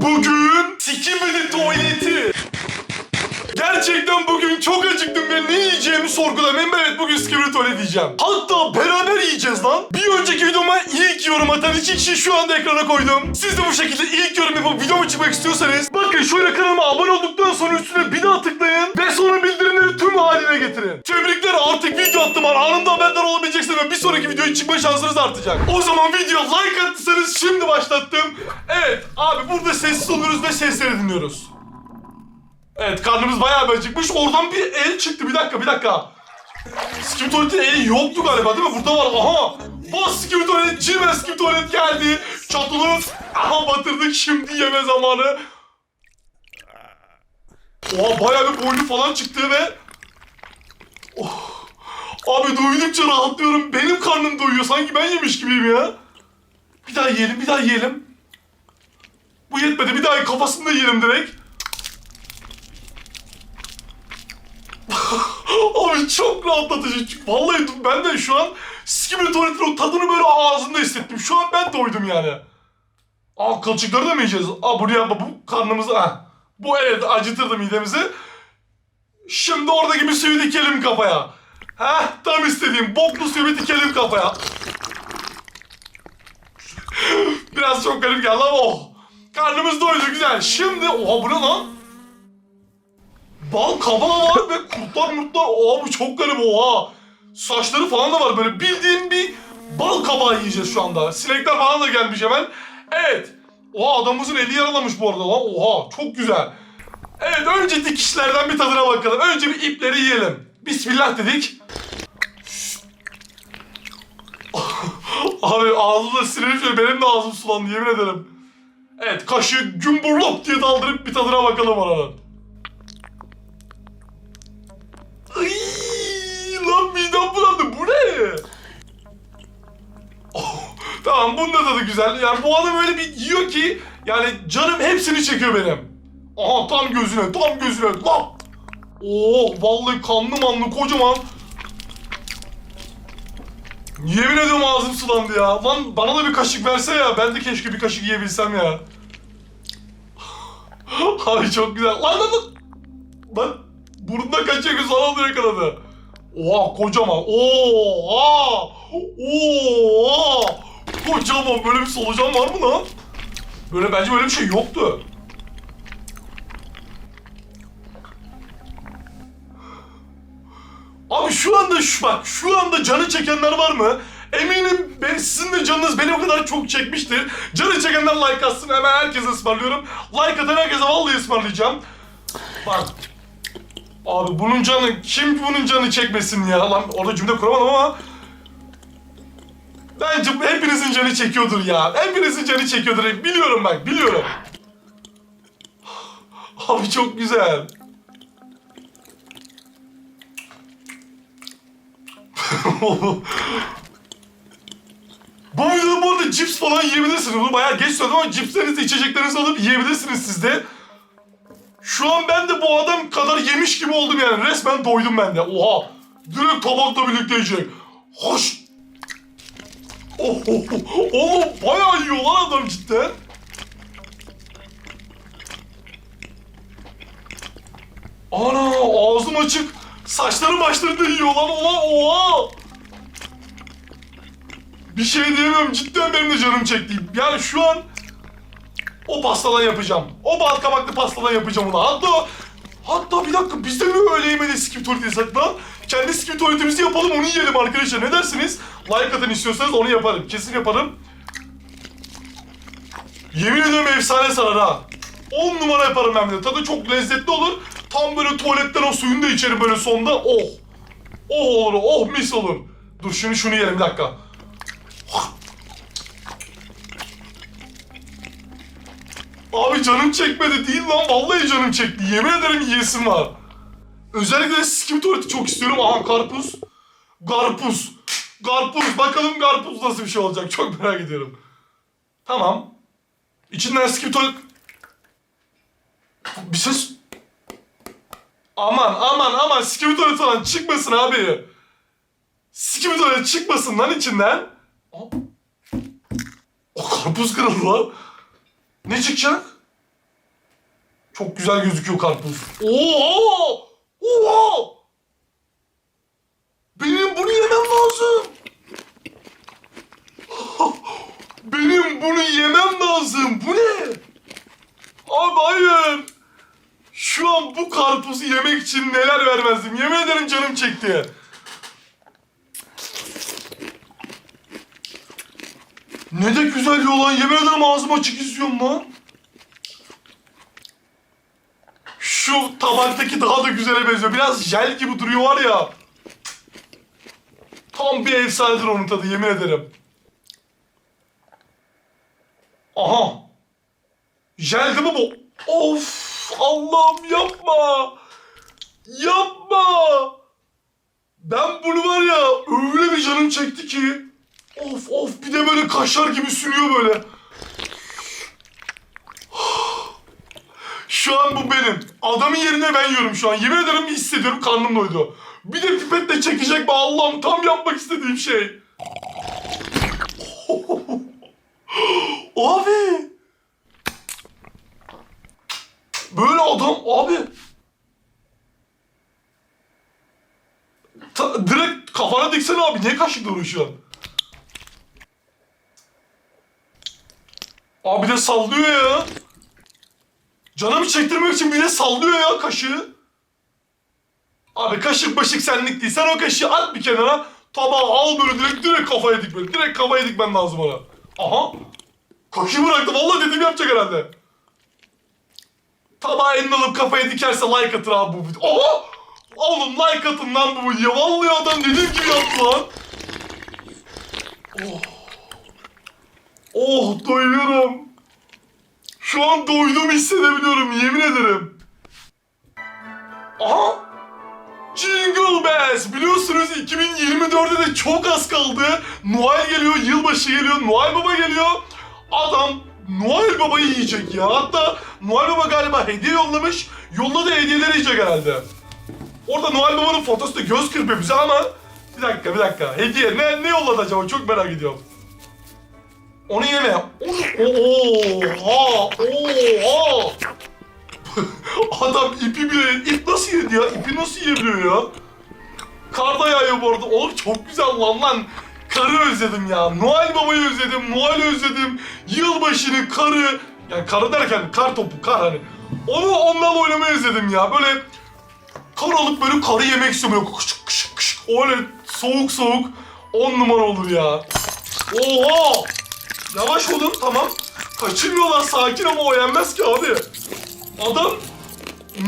Bugün sikimedi tuvaleti. Gerçekten bugün çok acıktım ve ne yiyeceğimi sorgulamayayım. Evet bugün skibidi tuvalet yiyeceğim. Hatta beraber yiyeceğiz lan. Bir önceki videoma ilk yorum atan iki kişi şu anda ekrana koydum. Siz de bu şekilde ilk yorum yapıp videomu çıkmak istiyorsanız bakın şöyle kanalıma abone olduktan sonra üstüne bir daha tıklayın var. Anında haberdar olabileceksiniz ve bir sonraki videoya çıkma şansınız artacak. O zaman video like attıysanız şimdi başlattım. Evet abi burada sessiz oluyoruz ve sesleri dinliyoruz. Evet karnımız bayağı bir acıkmış. Oradan bir el çıktı. Bir dakika bir dakika. Skim tuvaletin eli yoktu galiba değil mi? Burada var. Aha. Bas skim tuvalet. Cimen skim tuvalet geldi. Çatılı. Aha batırdık. Şimdi yeme zamanı. Oha bayağı bir boynu falan çıktı ve... Oh. Abi doydukça rahatlıyorum. Benim karnım doyuyor. Sanki ben yemiş gibiyim ya. Bir daha yiyelim, bir daha yiyelim. Bu yetmedi. Bir daha kafasını da yiyelim direkt. Abi çok rahatlatıcı. Vallahi ben de şu an sikimli tuvaletin o tadını böyle ağzımda hissettim. Şu an ben doydum yani. Aa kılçıkları da mı yiyeceğiz? Aa bunu bu karnımızı. Ha. Bu evet acıtırdı midemizi. Şimdi oradaki bir suyu dikelim kafaya. Heh tam istediğim boklu suyu dikelim kafaya. Biraz çok garip geldi ama oh. Karnımız doydu güzel. Şimdi oha bu ne lan? Bal kabağı var ve kurtlar murtlar. Oha bu çok garip oha. Saçları falan da var böyle bildiğin bir bal kabağı yiyeceğiz şu anda. Sinekler falan da gelmiş hemen. Evet. Oha adamımızın eli yaralamış bu arada lan. Oha çok güzel. Evet önce dikişlerden bir tadına bakalım. Önce bir ipleri yiyelim. Bismillah dedik. Abi ağzımda sinir şöyle benim de ağzım sulandı yemin ederim. Evet kaşığı gümburlop diye daldırıp bir tadına bakalım. Iy, lan midem bulandı bu ne? Oh, tamam bunun da tadı güzel. Yani bu adam öyle bir yiyor ki yani canım hepsini çekiyor benim. Aha tam gözüne tam gözüne lan. Oo vallahi kanlı manlı kocaman. Yemin ediyorum ağzım sulandı ya. Lan bana da bir kaşık verse ya. Ben de keşke bir kaşık yiyebilsem ya. Abi çok güzel. Lan lan lan. Lan burnunda kaçıyor göz falan da yakaladı. Oha kocaman. Oha. Oha. Kocaman böyle bir solucan var mı lan? Böyle bence böyle bir şey yoktu. Abi şu anda şu bak şu anda canı çekenler var mı? Eminim ben, sizin de canınız beni o kadar çok çekmiştir. Canı çekenler like atsın hemen herkese ısmarlıyorum. Like atan herkese vallahi ısmarlayacağım. Bak. Abi bunun canı kim bunun canı çekmesin ya lan orada cümle kuramadım ama Bence hepinizin canı çekiyordur ya. Hepinizin canı çekiyordur. Biliyorum bak biliyorum. Abi çok güzel. Bu videoda bu arada cips falan yiyebilirsiniz. Bunu bayağı geç söyledim ama cipslerinizi, içeceklerinizi alıp yiyebilirsiniz siz de. Şu an ben de bu adam kadar yemiş gibi oldum yani. Resmen doydum ben de. Oha. Direkt tabakla birlikte yiyecek. Hoş. Oh, oh, oh. Oğlum bayağı yiyor lan adam cidden. Ana ağzım açık. Saçları başları da yiyor lan. Oha oha. Bir şey diyemiyorum. Cidden benim de canım çekti. Yani şu an o pastadan yapacağım. O bal kabaklı pastadan yapacağım onu. Hatta hatta bir dakika biz de mi öğle yemeğinde skim tuvaleti yasak lan? Kendi skim tuvaletimizi yapalım onu yiyelim arkadaşlar. Ne dersiniz? Like atın istiyorsanız onu yaparım. Kesin yaparım. Yemin ediyorum efsane sarar ha. 10 numara yaparım ben de. Tadı çok lezzetli olur. Tam böyle tuvaletten o suyunu da içerim böyle sonda. Oh. Oh olur, oh mis olur. Dur şimdi şunu yiyelim bir dakika. Abi canım çekmedi değil lan. Vallahi canım çekti. Yemin ederim yiyesim var. Özellikle skim tuvaleti çok istiyorum. Aha karpuz. Karpuz. Karpuz. Bakalım karpuz nasıl bir şey olacak. Çok merak ediyorum. Tamam. İçinden skim tuvalet... Bir ses... Aman aman aman skim tuvalet falan çıkmasın abi. Skim tuvalet çıkmasın lan içinden. O karpuz kırıldı lan. Ne çıkacak? Çok güzel gözüküyor karpuz. Oha! Oha! Benim bunu yemem lazım. Benim bunu yemem lazım. Bu ne? Abi hayır. Şu an karpuzu yemek için neler vermezdim. Yemin ederim canım çekti. Ne de güzel yol. Yemin ederim ağzım açık izliyorum lan. Şu tabaktaki daha da güzele benziyor. Biraz jel gibi duruyor var ya. Tam bir efsanedir onun tadı yemin ederim. Aha. Jel değil mi bu? Of Allah'ım yapma. Yapma. Ben bunu var ya öyle bir canım çekti ki. Of of bir de böyle kaşar gibi sürüyor böyle. Şu an bu benim. Adamın yerine ben yiyorum şu an. Yemin ederim hissediyorum karnım doydu. Bir de pipetle çekecek be Allah'ım tam yapmak istediğim şey. abi. Böyle adam abi. Ta- direkt kafana diksene abi. Niye kaşıkla uğraşıyorsun? Abi de sallıyor ya. Canımı çektirmek için bir de sallıyor ya kaşığı. Abi kaşık başık senlik değil. Sen o kaşığı at bir kenara. Tabağı al böyle direkt direkt kafaya dikmen. Direkt kafaya dikmen lazım ona. Aha. Kaşığı bıraktı. Vallahi dediğimi yapacak herhalde. Tabağı eline alıp kafaya dikerse like atır abi bu video. Oha! Oğlum like atın lan bu videoya. Vallahi adam dediğim gibi yaptı lan. Oh. Oh doyuyorum. Şu an doyduğumu hissedebiliyorum yemin ederim. Aha! Jingle Bells! Biliyorsunuz 2024'de de çok az kaldı. Noel geliyor, yılbaşı geliyor, Noel Baba geliyor. Adam Noel Baba'yı yiyecek ya. Hatta Noel Baba galiba hediye yollamış. Yolladığı hediyeleri yiyecek herhalde. Orada Noel Baba'nın fotosu da göz kırpıyor bize ama... Bir dakika, bir dakika. Hediye ne, ne yolladı acaba? Çok merak ediyorum. Onu yeme. Oha! Oha! Adam ipi bile... ip nasıl yedi ya? İpi nasıl yiyebiliyor ya? Kar da yağıyor bu arada. Oğlum çok güzel lan lan. Karı özledim ya. Noel Baba'yı özledim. Noel özledim. Yılbaşını, karı... Yani karı derken kar topu, kar hani. Onu ondan oynamayı özledim ya. Böyle kar alıp böyle karı yemek istiyorum. Böyle kışık kışık kışık. Öyle soğuk soğuk. On numara olur ya. Oha! Yavaş olun tamam. Kaçırmıyorlar sakin ama o yenmez ki abi. Adam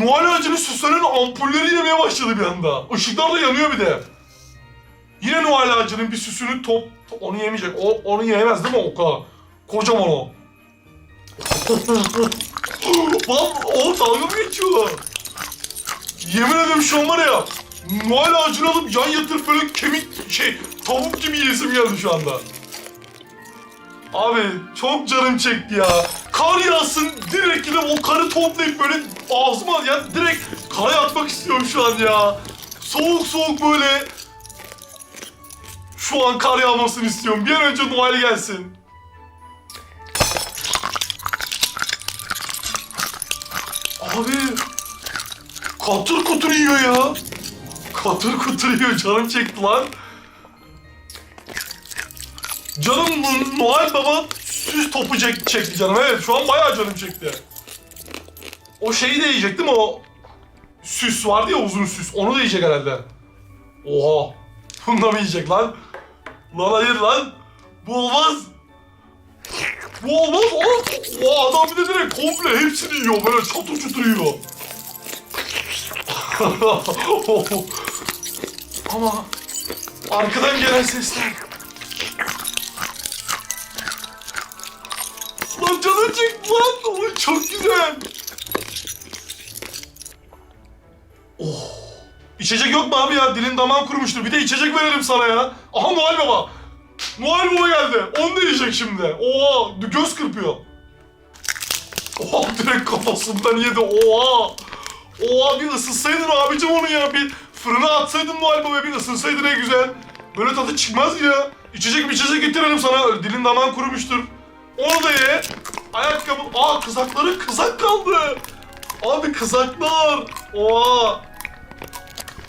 Noel ağacının süslenen ampulleri yemeye başladı bir anda. Işıklar da yanıyor bir de. Yine Noel ağacının bir süsünü top... Onu yemeyecek. O, onu yiyemez değil mi o kadar? Kocaman o. Lan o dalga mı geçiyorlar? Yemin ederim şu an var ya. Noel ağacını alıp yan yatırıp böyle kemik şey tavuk gibi yesim geldi şu anda. Abi çok canım çekti ya. Kar yağsın direkt gidip o karı toplayıp böyle ağzıma ya direkt kara atmak istiyorum şu an ya. Soğuk soğuk böyle. Şu an kar yağmasını istiyorum. Bir an önce Noel gelsin. Abi katır kutur yiyor ya. Katır kutur yiyor canım çekti lan. Canım Noel Baba süs topu çek- çekti canım. Evet şu an bayağı canım çekti. O şeyi de yiyecek değil mi o? Süs vardı ya uzun süs. Onu da yiyecek herhalde. Oha. Bunu da mı yiyecek lan? Lan hayır lan. Bu olmaz. Bu olmaz oğlum. O adam bir de direkt komple hepsini yiyor. Böyle çatır çutur yiyor. Ama arkadan gelen sesler. Lan canı çıktı lan. Oy, çok güzel. İçecek yok mu abi ya? Dilin damağın kurumuştur. Bir de içecek verelim sana ya. Aha Noel Baba. Noel Baba geldi. Onu da yiyecek şimdi. Oha. Göz kırpıyor. Oha direkt kafasından yedi. Oha. Oha bir ısıtsaydın abicim onu ya. Bir fırına atsaydın Noel Baba'ya bir ısıtsaydın ne güzel. Böyle tadı çıkmaz ya. İçecek bir içecek getirelim sana. Dilin damağın kurumuştur. Onu da ye. Ayakkabı... Aa kızakları kızak kaldı. Abi kızaklar. Oha.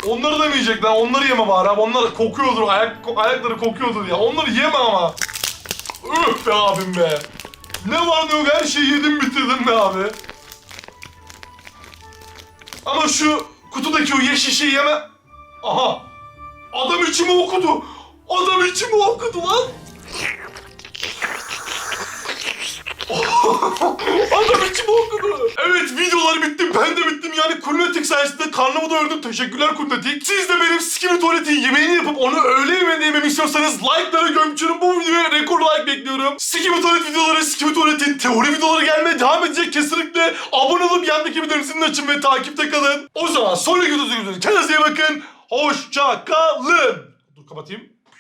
Onları da yiyecek lan? Onları yeme bari abi. Onlar kokuyordur. Ayak, ayakları kokuyordur ya. Onları yeme ama. Üf be abim be. Ne var ne yok her şeyi yedim bitirdim be abi. Ama şu kutudaki o yeşil şeyi yeme. Aha. Adam içimi okudu. Adam içimi okudu lan. Adam içimi okudu. Evet videolar bitti. Ben de bittim. Yani Kurnetik sayesinde karnımı doyurdum. Teşekkürler Kurnetik. Siz de benim Skimmy Tuvalet'in yemeğini yapıp onu öğle yemeğinde yememi istiyorsanız like'lara gömçürün. Bu videoya rekor like bekliyorum. Skimmy Tuvalet videoları, Skimmy Tuvalet'in teori videoları gelmeye devam edecek. Kesinlikle abone olup yandaki bildirim açın ve takipte kalın. O zaman sonraki videoda görüşürüz. Kendinize iyi bakın. Hoşça kalın. Dur kapatayım.